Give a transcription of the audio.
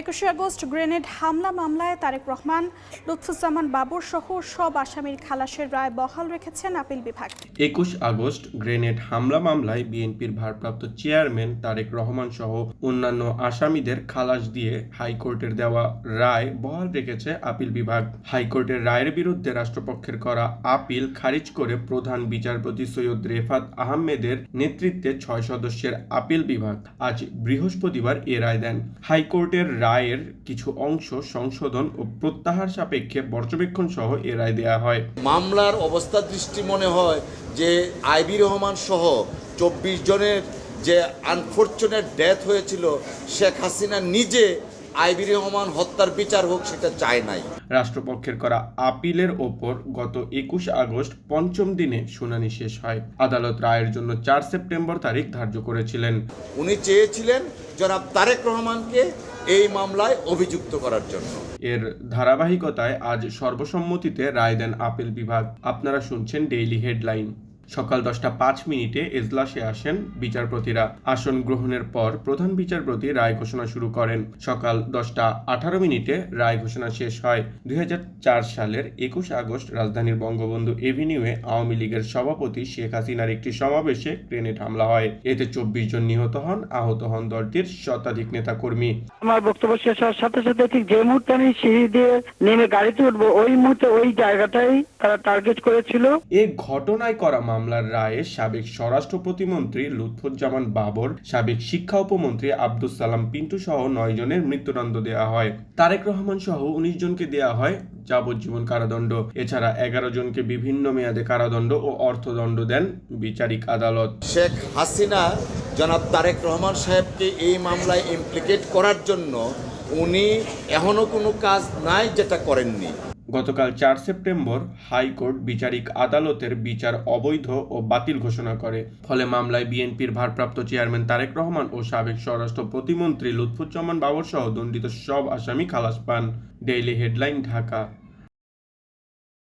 একুশে August grenade হামলা মামলায় তারেক রহমান, লুৎফুজ্জামান বাবর সহ সব আসামির খালাসের রায় বহাল রেখেছেন আপিল বিভাগ। একুশ আগস্ট গ্রেনেড হামলা মামলায় বিএনপির ভারপ্রাপ্ত চেয়ারম্যান তারেক রহমান সহ অন্যান্য আসামিদের খালাস দিয়ে হাইকোর্টের দেওয়া রায় বহাল রেখেছে আপিল বিভাগ। হাইকোর্টের রায়ের বিরুদ্ধে রাষ্ট্রপক্ষের করা আপিল খারিজ করে প্রধান বিচারপতি সৈয়দ রেফাত আহমেদের নেতৃত্বে ছয় সদস্যের আপিল বিভাগ আজ বৃহস্পতিবার এ রায় দেন। হাইকোর্টের রায়ের কিছু অংশ সংশোধন ও প্রত্যাহার সাপেক্ষে পর্যবেক্ষণ সহ এ রায় দেওয়া হয়। মামলার অবস্থা দৃষ্টি মনে হয় যে আইবি রহমান সহ চব্বিশ জনের যে আনফর্চুনেট ডেথ হয়েছিল শেখ হাসিনা নিজে আইবি রহমান হত্যার বিচার হোক সেটা চায় নাই। রাষ্ট্রপক্ষের করা আপিলের ওপর গত একুশ আগস্ট পঞ্চম দিনে শুনানি শেষ হয়। আদালত রায়ের জন্য চার সেপ্টেম্বর তারিখ ধার্য করেছিলেন। উনি চেয়েছিলেন জনাব তারেক রহমানকে এই মামলায় অভিযুক্ত করার জন্য। এর ধারাবাহিকতায় আজ সর্বসম্মতিতে রায় দেন আপিল বিভাগ। আপনারা শুনছেন ডেইলি হেডলাইন সকাল দশটা পাঁচ মিনিটে এজলাসে আসেন বিচারপতিরা। আসন গ্রহণের পর প্রধান বিচারপতি রায় ঘোষণা শুরু করেন। সকাল দশটা আঠারো মিনিটে রায় ঘোষণা শেষ হয়। দুই হাজার চার সালের একুশ আগস্ট রাজধানীর বঙ্গবন্ধু এভিনিউয়ে আওয়ামী লীগের সভাপতি শেখ হাসিনার একটি সমাবেশে গ্রেনেড হামলা হয়। এতে চব্বিশ জন নিহত হন আহত হন দলটির শতাধিক নেতাকর্মী। আমার বক্তব্য শেষ হওয়ার সাথে সাথে ঠিক যে মুহূর্তে আমি সিঁড়ি দিয়ে নেমে গাড়িতে উঠবো ওই মুহূর্তে ওই জায়গাটাই তারা টার্গেট করেছিল। এই ঘটনায় করা মামলার রায়ে সাবেক স্বরাষ্ট্র প্রতিমন্ত্রী লুৎফুজ্জামান বাবর, সাবেক শিক্ষা উপমন্ত্রী আব্দুল সালাম পিন্টু সহ নয় জনের মৃত্যুদণ্ড দেওয়া হয়। তারেক রহমান সহ উনিশ জনকে দেওয়া হয় যাবজ্জীবন কারাদণ্ড। এছাড়া এগারো জনকে বিভিন্ন মেয়াদে কারাদণ্ড ও অর্থদণ্ড দেন বিচারিক আদালত। শেখ হাসিনা জনাব তারেক রহমান সাহেবকে এই মামলায় ইমপ্লিকেট করার জন্য উনি এখনও কোনো কাজ নাই যেটা করেননি। গতকাল চার সেপ্টেম্বর হাইকোর্ট বিচারিক আদালতের বিচার অবৈধ ও বাতিল ঘোষণা করে। ফলে মামলায় বিএনপির ভারপ্রাপ্ত চেয়ারম্যান তারেক রহমান ও সাবেক স্বরাষ্ট্র প্রতিমন্ত্রী লুৎফুজ্জামান বাবর সহ দণ্ডিত সব আসামি খালাস পান। Daily headline Dhaka.